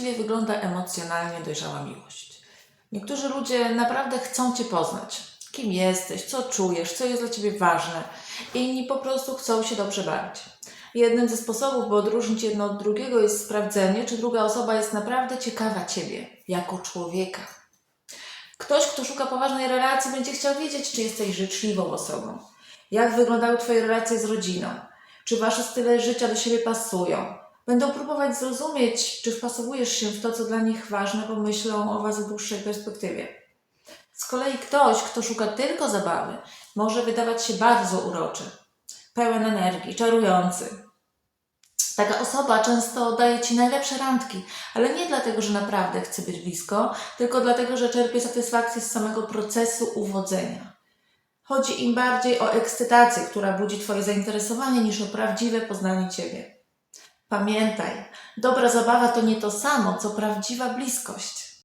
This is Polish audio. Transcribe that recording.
właściwie wygląda emocjonalnie dojrzała miłość. Niektórzy ludzie naprawdę chcą Cię poznać. Kim jesteś, co czujesz, co jest dla Ciebie ważne. Inni po prostu chcą się dobrze bawić. Jednym ze sposobów, by odróżnić jedno od drugiego, jest sprawdzenie, czy druga osoba jest naprawdę ciekawa Ciebie jako człowieka. Ktoś, kto szuka poważnej relacji, będzie chciał wiedzieć, czy jesteś życzliwą osobą. Jak wyglądały Twoje relacje z rodziną? Czy Wasze style życia do siebie pasują? Będą próbować zrozumieć, czy wpasowujesz się w to, co dla nich ważne, bo myślą o Was w dłuższej perspektywie. Z kolei ktoś, kto szuka tylko zabawy, może wydawać się bardzo uroczy, pełen energii, czarujący. Taka osoba często daje Ci najlepsze randki, ale nie dlatego, że naprawdę chce być blisko, tylko dlatego, że czerpie satysfakcję z samego procesu uwodzenia. Chodzi im bardziej o ekscytację, która budzi Twoje zainteresowanie, niż o prawdziwe poznanie Ciebie. Pamiętaj, dobra zabawa to nie to samo, co prawdziwa bliskość.